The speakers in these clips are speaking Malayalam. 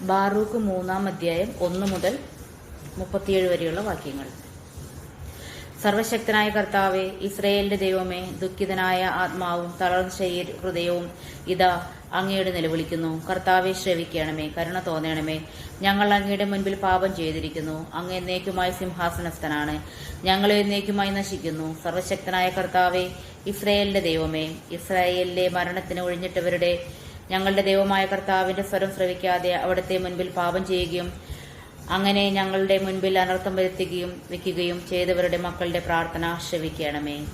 ബാറൂക്ക് മൂന്നാം അധ്യായം ഒന്ന് മുതൽ മുപ്പത്തിയേഴ് വരെയുള്ള വാക്യങ്ങൾ. സർവശക്തനായ കർത്താവെ ഇസ്രയേലിന്റെ ദൈവമേ ദുഃഖിതനായ ആത്മാവും തളർന്ന ശരീര ഹൃദയവും ഇതാ അങ്ങയുടെ നിലവിളിക്കുന്നു. കർത്താവെ ശ്രവിക്കണമേ കരുണ തോന്നണമേ. ഞങ്ങൾ അങ്ങയുടെ മുൻപിൽ പാപം ചെയ്തിരിക്കുന്നു. അങ്ങ് എന്നേക്കുമായി സിംഹാസനസ്ഥനാണ്. ഞങ്ങൾ എന്നേക്കുമായി നശിക്കുന്നു. സർവശക്തനായ കർത്താവെ ഇസ്രയേലിന്റെ ദൈവമേ ഇസ്രായേലിലെ മരണത്തിന് ഒഴിഞ്ഞിട്ടവരുടെ ഞങ്ങളുടെ ദൈവമായ കർത്താവിന്റെ സ്വരം ശ്രവിക്കാതെ അവിടുത്തെ മുൻപിൽ പാപം ചെയ്യുകയും അങ്ങനെ ഞങ്ങളുടെ മുൻപിൽ അനർത്ഥം വരുത്തുകയും വെക്കുകയും ചെയ്തവരുടെ മക്കളുടെ പ്രാർത്ഥന ശ്രവിക്കണമേ.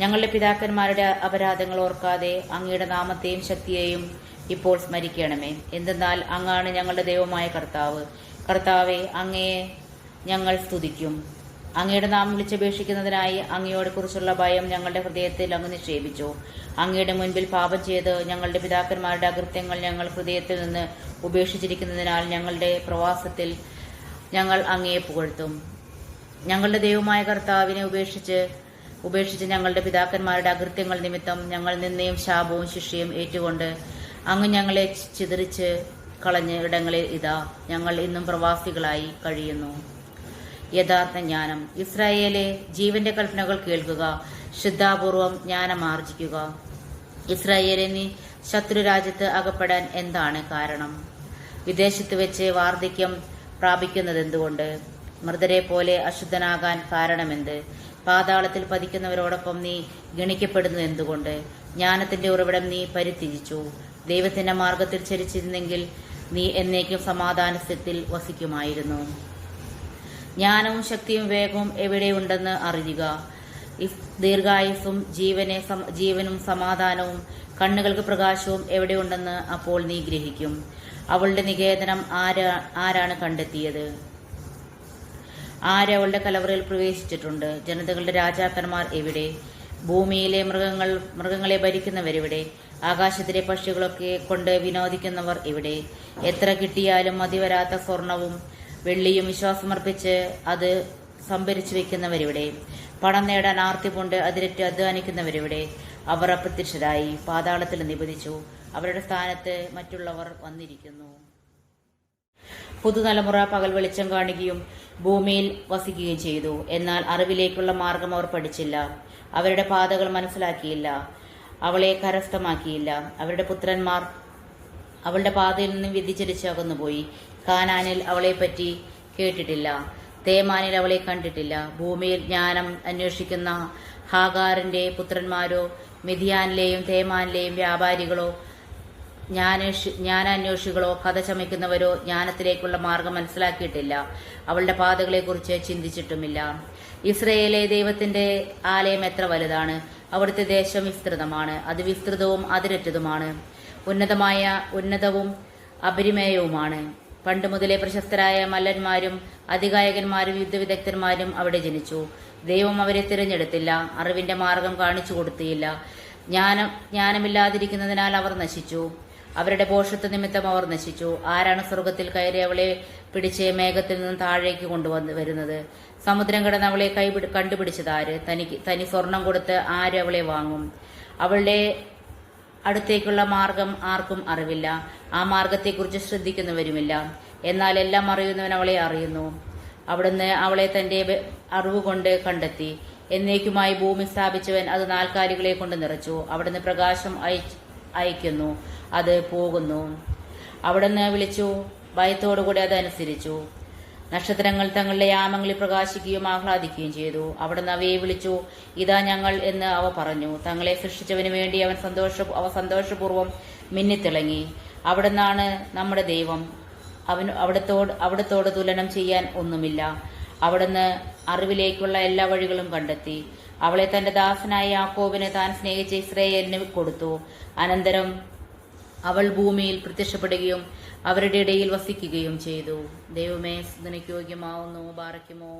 ഞങ്ങളുടെ പിതാക്കന്മാരുടെ അപരാധങ്ങൾ ഓർക്കാതെ അങ്ങയുടെ നാമത്തെയും ശക്തിയെയും ഇപ്പോൾ സ്മരിക്കണമേ. എന്തെന്നാൽ അങ്ങാണ് ഞങ്ങളുടെ ദൈവമായ കർത്താവ്. കർത്താവെ അങ്ങയെ ഞങ്ങൾ സ്തുതിക്കും. അങ്ങയുടെ നാമം വിളിച്ചപേക്ഷിക്കുന്നതിനായി അങ്ങയോട് കുറിച്ചുള്ള ഭയം ഞങ്ങളുടെ ഹൃദയത്തിൽ അങ്ങ് നിക്ഷേപിച്ചു. അങ്ങയുടെ മുൻപിൽ പാപം ചെയ്ത് ഞങ്ങളുടെ പിതാക്കന്മാരുടെ അകൃത്യങ്ങൾ ഞങ്ങൾ ഹൃദയത്തിൽ നിന്ന് ഉപേക്ഷിച്ചിരിക്കുന്നതിനാൽ ഞങ്ങളുടെ പ്രവാസത്തിൽ ഞങ്ങൾ അങ്ങയെ പുകഴ്ത്തും. ഞങ്ങളുടെ ദൈവമായ കർത്താവിനെ ഉപേക്ഷിച്ച് ഉപേക്ഷിച്ച് ഞങ്ങളുടെ പിതാക്കന്മാരുടെ അകൃത്യങ്ങൾ നിമിത്തം ഞങ്ങൾ നിന്നെയും ശാപവും ശിക്ഷയും ഏറ്റുകൊണ്ട് അങ്ങ് ഞങ്ങളെ ചിതറിച്ച് കളഞ്ഞ ഇടങ്ങളിൽ ഇതാ ഞങ്ങൾ ഇന്നും പ്രവാസികളായി കഴിയുന്നു. യഥാർത്ഥ ജ്ഞാനം. ഇസ്രായേലെ ജീവന്റെ കൽപ്പനകൾ കേൾക്കുക. ശ്രദ്ധാപൂർവം ജ്ഞാനം ആർജിക്കുക. ഇസ്രായേലെ നീ ശത്രുരാജ്യത്ത് അകപ്പെടാൻ എന്താണ് കാരണം? വിദേശത്ത് വെച്ച് വാർദ്ധക്യം പ്രാപിക്കുന്നത് എന്തുകൊണ്ട്? മൃതരെ പോലെ അശുദ്ധനാകാൻ കാരണമെന്ത്? പാതാളത്തിൽ പതിക്കുന്നവരോടൊപ്പം നീ ഗണിക്കപ്പെടുന്നു എന്തുകൊണ്ട്? ജ്ഞാനത്തിന്റെ ഉറവിടം നീ പരിത്യജിച്ചു. ദൈവത്തിന്റെ മാർഗത്തിൽ ചരിച്ചിരുന്നെങ്കിൽ നീ എന്നേക്കും സമാധാനസ്ഥത്തിൽ വസിക്കുമായിരുന്നു. ജ്ഞാനവും ശക്തിയും വേഗവും എവിടെയുണ്ടെന്ന് അറിയുക. ദീർഘായുസും ജീവനെ ജീവനും സമാധാനവും കണ്ണുകൾക്ക് പ്രകാശവും എവിടെയുണ്ടെന്ന് അപ്പോൾ നീ ഗ്രഹിക്കും. അവളുടെ നികേതനം ആരാ ആരാണ് കണ്ടെത്തിയത്? ആരവളുടെ കലവറയിൽ പ്രവേശിച്ചിട്ടുണ്ട്? ജനതകളുടെ രാജാക്കന്മാർ എവിടെ? ഭൂമിയിലെ മൃഗങ്ങൾ മൃഗങ്ങളെ ഭരിക്കുന്നവരെവിടെ ആകാശത്തിലെ പക്ഷികളൊക്കെ കൊണ്ട് വിനോദിക്കുന്നവർ എവിടെ? എത്ര കിട്ടിയാലും മതിവരാത്ത സ്വർണവും വെള്ളിയും വിശ്വാസമർപ്പിച്ച് അത് സംഭരിച്ചു വെക്കുന്നവരിവിടെ. പണം നേടാൻ ആർത്തി കൊണ്ട് അതിരറ്റ് അധ്വാനിക്കുന്നവരിവിടെ. അവർ അപ്രത്യക്ഷരായി. പാതാളത്തിൽ നിബന്ധിച്ചു അവരുടെ സ്ഥാനത്ത് മറ്റുള്ളവർ വന്നിരിക്കുന്നു. പുതുതലമുറ പകൽ വെളിച്ചം കാണുകയും ഭൂമിയിൽ വസിക്കുകയും ചെയ്തു. എന്നാൽ അറിവിലേക്കുള്ള മാർഗം അവർ പഠിച്ചില്ല. അവരുടെ പാതകൾ മനസ്സിലാക്കിയില്ല. അവളെ കരസ്ഥമാക്കിയില്ല. അവരുടെ പുത്രന്മാർ അവളുടെ പാതയിൽ നിന്നും വ്യതിചരിച്ചകന്നു പോയി. കാനാനിൽ അവളെപ്പറ്റി കേട്ടിട്ടില്ല. തേമാനിൽ അവളെ കണ്ടിട്ടില്ല. ഭൂമിയിൽ ജ്ഞാനം അന്വേഷിക്കുന്ന ഹാഗാറിന്റെ പുത്രന്മാരോ മിഥിയാനിലെയും തേമാനിലെയും വ്യാപാരികളോ ജ്ഞാനാന്വേഷികളോ കഥ ചമയ്ക്കുന്നവരോ ജ്ഞാനത്തിലേക്കുള്ള മാർഗം മനസ്സിലാക്കിയിട്ടില്ല. അവളുടെ പാതകളെക്കുറിച്ച് ചിന്തിച്ചിട്ടുമില്ല. ഇസ്രയേലെ ദൈവത്തിന്റെ ആലയം എത്ര വലുതാണ്? അവിടുത്തെ ദേശം വിസ്തൃതമാണ്. അത് വിസ്തൃതവും അതിരറ്റതുമാണ്. ഉന്നതമായ ഉന്നതവും അപരിമേയവുമാണ്. പണ്ട് മുതലേ പ്രശസ്തരായ മല്ലന്മാരും അതികായകന്മാരും യുദ്ധവിദഗ്ധന്മാരും അവിടെ ജനിച്ചു. ദൈവം അവരെ തിരഞ്ഞെടുത്തില്ല അറിവിന്റെ മാർഗം കാണിച്ചു കൊടുത്തില്ല. ജ്ഞാനം ജ്ഞാനമില്ലാതിരിക്കുന്നതിനാൽ അവർ നശിച്ചു. അവരുടെ പോഷത്വ നിമിത്തം അവർ നശിച്ചു. ആരാണ് സ്വർഗത്തിൽ കയറി അവളെ പിടിച്ച് മേഘത്തിൽ നിന്ന് താഴേക്ക് കൊണ്ടുവന്ന് വരുന്നത്? സമുദ്രം കിടന്ന് അവളെ കൈ കണ്ടുപിടിച്ചതാര് തനിക്ക് തനി സ്വർണം കൊടുത്ത് ആര് അവളെ വാങ്ങും? അവളുടെ അടുത്തേക്കുള്ള മാർഗം ആർക്കും അറിവില്ല. ആ മാർഗത്തെക്കുറിച്ച് ശ്രദ്ധിക്കുന്നവരുമില്ല. എന്നാൽ എല്ലാം അറിയുന്നവൻ അവളെ അറിയുന്നു. അവിടുന്ന് അവളെ തന്റെ അറിവ് കൊണ്ട് കണ്ടെത്തി. എന്നേക്കുമായി ഭൂമി സ്ഥാപിച്ചവൻ അത് നാൽക്കാലികളെ കൊണ്ട് നിറച്ചു. അവിടുന്ന് പ്രകാശം അയക്കുന്നു. അത് പോകുന്നു. അവിടുന്ന് വിളിച്ചു. ഭയത്തോടുകൂടി അത് അനുസരിച്ചു നക്ഷത്രങ്ങൾ തങ്ങളുടെ യാമങ്ങളിൽ പ്രകാശിക്കുകയും ആഹ്ലാദിക്കുകയും ചെയ്തു. അവിടുന്ന് അവയെ വിളിച്ചു ഇതാ ഞങ്ങൾ എന്ന് അവ പറഞ്ഞു. തങ്ങളെ സൃഷ്ടിച്ചവന് വേണ്ടി അവൻ സന്തോഷ അവ സന്തോഷപൂർവം മിന്നിത്തിളങ്ങി. അവിടുന്നാണ് നമ്മുടെ ദൈവം. അവൻ അവിടത്തോട് അവിടത്തോട് തുലനം ചെയ്യാൻ ഒന്നുമില്ല. അവിടുന്ന് അറിവിലേക്കുള്ള എല്ലാ വഴികളും കണ്ടെത്തി. അവളെ തന്റെ ദാസനായ യാക്കോബിന് താൻ സ്നേഹിച്ച ഇസ്രയേലിന് കൊടുത്തു. അനന്തരം അവൾ ഭൂമിയിൽ പ്രത്യക്ഷപ്പെടുകയും അവരുടെ ഇടയിൽ വസിക്കുകയും ചെയ്തു. ദൈവമേ സ്തുതിക്ക് യോഗ്യമാവുന്നു ബാറയ്ക്കുമോ?